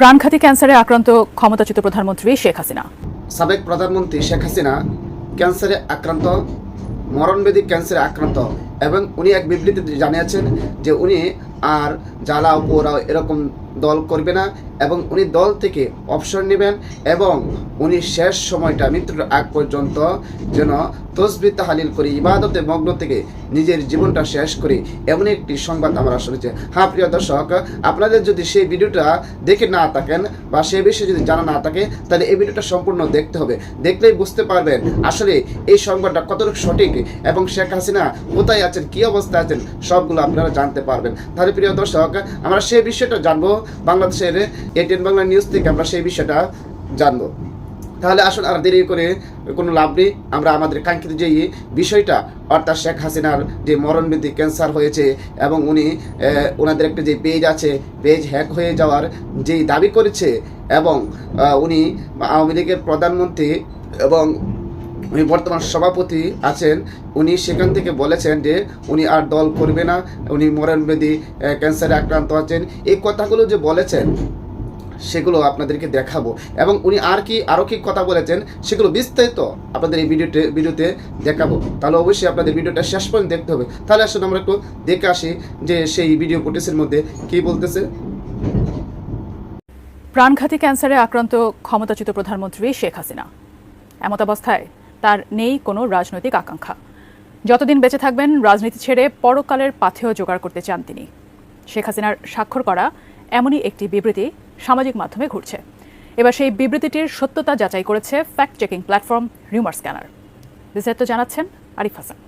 প্রাণঘাতী ক্যান্সারে আক্রান্ত ক্ষমতাচ্যুত প্রধানমন্ত্রী শেখ হাসিনা। সাবেক প্রধানমন্ত্রী শেখ হাসিনা ক্যান্সারে আক্রান্ত, মরণবেদী ক্যান্সারে আক্রান্ত এবং উনি এক বিবৃতিতে জানিয়েছেন যে উনি আর জ্বালাও পোড়াও এরকম দল করবে না, এবং উনি দল থেকে অবসর নেবেন এবং উনি শেষ সময়টা, মৃত্যুর আগ পর্যন্ত যেন তসবি তাহালিল করে, ইবাদতে মগ্ন থেকে নিজের জীবনটা শেষ করে, এমন একটি সংবাদ আমরা শুনেছি হ্যাঁ প্রিয় দর্শক, আপনাদের যদি সেই ভিডিওটা দেখে না থাকেন বা সেই বিষয়ে যদি জানা না থাকে, তাহলে এই ভিডিওটা সম্পূর্ণ দেখতে হবে। দেখলেই বুঝতে পারবেন আসলে এই সংবাদটা কতটুকু সঠিক এবং শেখ হাসিনা কোথায় আছেন, কী অবস্থায় আছেন, সবগুলো আপনারা জানতে পারবেন। তাহলে প্রিয় দর্শক, আমরা সেই বিষয়টা জানব। বাংলাদেশের এটিএন বাংলা নিউজ থেকে আমরা সেই বিষয়টা জানব। তাহলে আসুন আর দেরি করে কোনো লাভ নেই। আমরা আমাদের কাঙ্ক্ষিত যে বিষয়টা, অর্থাৎ শেখ হাসিনার যে মরণবৃদ্ধি ক্যান্সার হয়েছে এবং উনি ওনাদের একটা যে পেজ আছে, পেজ হ্যাক হয়ে যাওয়ার যেই দাবি করেছে এবং উনি আওয়ামী লীগের প্রধানমন্ত্রী এবং উনি বর্তমান সভাপতি আছেন। উনি সেখান থেকে বলেছেন যে উনি আর দল করবে না উনি মরণবেদী আহ, ক্যান্সারে আক্রান্ত আছেন। এই কথাগুলো যে বলেছেন সেগুলো আপনাদেরকে দেখাবো। এবং উনি আর কি আরও কি কথা বলেছেন সেগুলো বিস্তারিত আপনাদের এই ভিডিওতে ভিডিওতে দেখাবো। তাহলে অবশ্যই আপনাদের ভিডিওটা শেষ পর্যন্ত দেখতে হবে। তাহলে আসলে আমরা একটু দেখে আসি যে সেই ভিডিও ফুটেজের মধ্যে কি বলতেছে। প্রাণঘাতী ক্যান্সারে আক্রান্ত ক্ষমতাচ্যুত প্রধানমন্ত্রী শেখ হাসিনা। এমতাবস্থায় তার নেই কোনো রাজনৈতিক আকাঙ্ক্ষা। যতদিন বেঁচে থাকবেন, রাজনীতি ছেড়ে পরকালের পাথেও জোগাড় করতে চান তিনি। শেখ হাসিনার স্বাক্ষর করা এমনই একটি বিবৃতি সামাজিক মাধ্যমে ঘুরছে। এবার সেই বিবৃতিটির সত্যতা যাচাই করেছে fact checking platform rumour scanner বিস্তারিত জানাচ্ছেন আরিফ হাসান।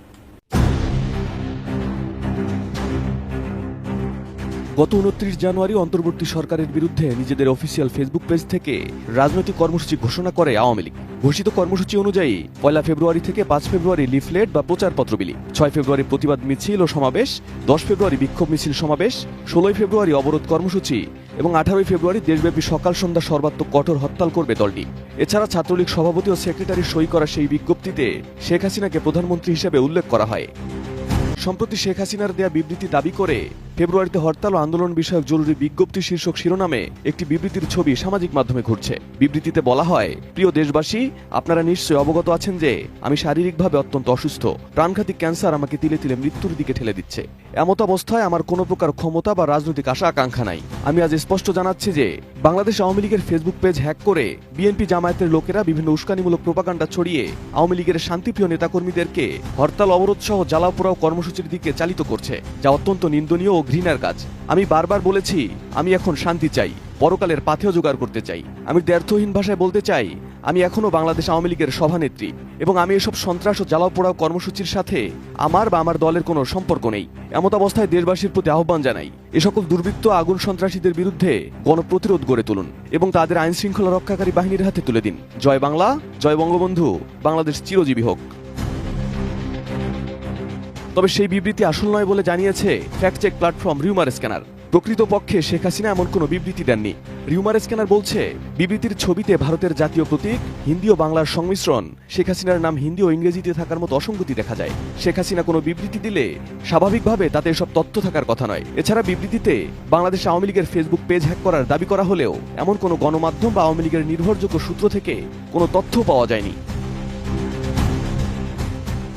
গত উনত্রিশ জানুয়ারি অন্তর্বর্তী সরকারের বিরুদ্ধে নিজেদের অফিসিয়াল ফেসবুক পেজ থেকে রাজনৈতিক কর্মসূচি ঘোষণা করে আওয়ামী লীগ। ঘোষিত কর্মসূচি অনুযায়ী পয়লা ফেব্রুয়ারি থেকে পাঁচ ফেব্রুয়ারি লিফলেট বা প্রচারপত্র বিলি, ছয় ফেব্রুয়ারি প্রতিবাদ মিছিল ও সমাবেশ, দশ ফেব্রুয়ারি বিক্ষোভ মিছিল সমাবেশ, ষোলোই ফেব্রুয়ারি অবরোধ কর্মসূচি এবং আঠারোই ফেব্রুয়ারি দেশব্যাপী সকাল সন্ধ্যা সর্বাত্মক কঠোর হরতাল করবে দলটি। এছাড়া ছাত্রলীগ সভাপতি ও সেক্রেটারি সই করা সেই বিজ্ঞপ্তিতে শেখ হাসিনাকে প্রধানমন্ত্রী হিসেবে উল্লেখ করা হয়। সম্প্রতি শেখ হাসিনার দেয়া বিবৃতি দাবি করে ফেব্রুয়ারিতে হরতাল আন্দোলন বিষয়ক জরুরি বিজ্ঞপ্তি শীর্ষক শিরোনামে একটি বিবৃতির ছবি সামাজিক মাধ্যমে ঘুরছে। বিবৃতিতে বলা হয়, প্রিয় দেশবাসী, আপনারা নিশ্চয়ই অবগত আছেন যে আমি শারীরিকভাবে অত্যন্ত অসুস্থ। প্রাণঘাতিক ক্যান্সার আমাকে তিলে তিলে মৃত্যুর দিকে ঠেলে দিচ্ছে। এমত অবস্থায় আমার কোনো প্রকার ক্ষমতা বা রাজনৈতিক আশা আকাঙ্ক্ষা নাই। আমি আজ স্পষ্ট জানাচ্ছি যে বাংলাদেশ আওয়ামী লীগের ফেসবুক পেজ হ্যাক করে বিএনপি জামায়াতের লোকেরা বিভিন্ন উস্কানিমূলক প্রোপাগান্ডা ছড়িয়ে আওয়ামী লীগের শান্তিপ্রিয় নেতাকর্মীদেরকে হরতাল অবরোধ সহ জ্বালাপোড়াও কর্মসূচির দিকে চালিত করছে, যা অত্যন্ত নিন্দনীয় ও ঘৃণার কাজ। আমি বারবার বলেছি, আমি এখন শান্তি চাই। পরকালের পাথেও জোগাড় করতে চাই। আমি দ্ব্যর্থহীন ভাষায় বলতে চাই, আমি এখনও বাংলাদেশ আওয়ামী লীগের সভানেত্রী এবং আমি এসব সন্ত্রাস ও জ্বালাও পোড়াও কর্মসূচির সাথে আমার বা আমার দলের কোনো সম্পর্ক নেই। এমত অবস্থায় দেশবাসীর প্রতি আহ্বান জানাই, এ সকল দুর্বৃত্ত আগুন সন্ত্রাসীদের বিরুদ্ধে গণপ্রতিরোধ গড়ে তুলুন এবং তাদের আইন শৃঙ্খলা রক্ষাকারী বাহিনীর হাতে তুলে দিন। জয় বাংলা, জয় বঙ্গবন্ধু, বাংলাদেশ চিরজীবী হোক। তবে সেই বিবৃতি আসল নয় বলে জানিয়েছে fact check platform rumour scanner. প্রকৃতপক্ষে শেখ হাসিনা এমন কোনো বিবৃতি দেননি। রিউমার স্ক্যানার বলছে, বিবৃতির ছবিতে ভারতের জাতীয় প্রতীক, হিন্দি ও বাংলার সংমিশ্রণ, শেখ হাসিনার নাম হিন্দি ও ইংরেজিতে থাকার মতো অসঙ্গতি দেখা যায়। শেখ হাসিনা কোনো বিবৃতি দিলে স্বাভাবিকভাবে তাতে এসব তথ্য থাকার কথা নয়। এছাড়া বিবৃতিতে বাংলাদেশ আওয়ামী লীগের ফেসবুক পেজ হ্যাক করার দাবি করা হলেও এমন কোনো গণমাধ্যম বা আওয়ামী লীগের নির্ভরযোগ্য সূত্র থেকে কোনো তথ্য পাওয়া যায়নি।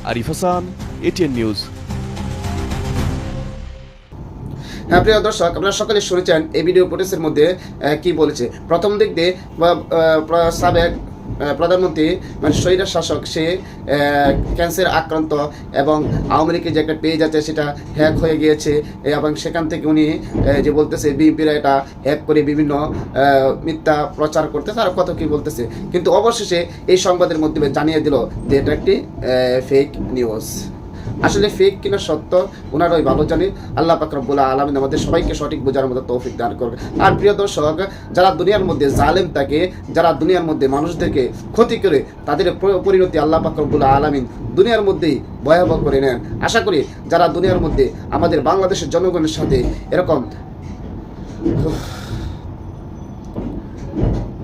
আরিফ হাসান এটিএন নিউজ হ্যাঁ প্রিয় দর্শক, আপনারা সকলে শুনেছেন এই ভিডিও ফুটেজের মধ্যে কি বলেছে? প্রথম দিক দিয়ে, বা সাবেক প্রধানমন্ত্রী মানে স্বৈরা শাসক, সে ক্যান্সার আক্রান্ত এবং আওয়ামী লীগের যে একটা পেজ আছে, সেটা হ্যাক হয়ে গিয়েছে। এবং সেখান থেকে উনি যে বলতেছে, বিএনপিরা এটা হ্যাক করে বিভিন্ন মিথ্যা প্রচার করতে তার কত কি বলতেছে। কিন্তু অবশেষে এই সংবাদের মধ্যে জানিয়ে দিল যে এটা একটি ফেক নিউজ আসলে ফেক কিনা সত্য ওনারাই ভালো জানে। আল্লাহ পাকরবুল্লা আলমিন আমাদের সবাইকে সঠিক বোঝার মতো তৌফিক দান করবে আর প্রিয় দর্শক, যারা দুনিয়ার মধ্যে জালেম থাকে, যারা দুনিয়ার মধ্যে মানুষদেরকে ক্ষতি করে, তাদের পরিণতি আল্লাহ পাকরবুল্লা আলমিন দুনিয়ার মধ্যেই ভয়াবহ করে নেন। আশা করি যারা দুনিয়ার মধ্যে আমাদের বাংলাদেশের জনগণের সাথে এরকম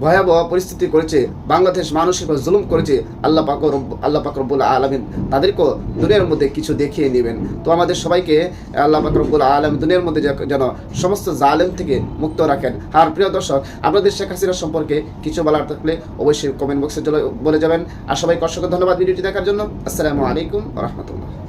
ভয়াবহ পরিস্থিতি করেছে, বাংলাদেশ মানুষের উপর জুলুম করেছে, আল্লাহ পাক আল্লাহ পাক রব্বুল আলমিন তাদেরকেও দুনিয়ার মধ্যে কিছু দেখিয়ে নেবেন। তো আমাদের সবাইকে আল্লাহ পাক রব্বুল আলম দুনিয়ার মধ্যে যেন সমস্ত জালেম থেকে মুক্ত রাখেন। আর প্রিয় দর্শক, আপনাদের শেখ হাসিনা সম্পর্কে কিছু বলার থাকলে অবশ্যই কমেন্ট বক্সে বলে যাবেন। আর সবাইকে অসংখ্য ধন্যবাদ ভিডিওটি দেখার জন্য। আসসালামু আলাইকুম রহমতুল্লাহ।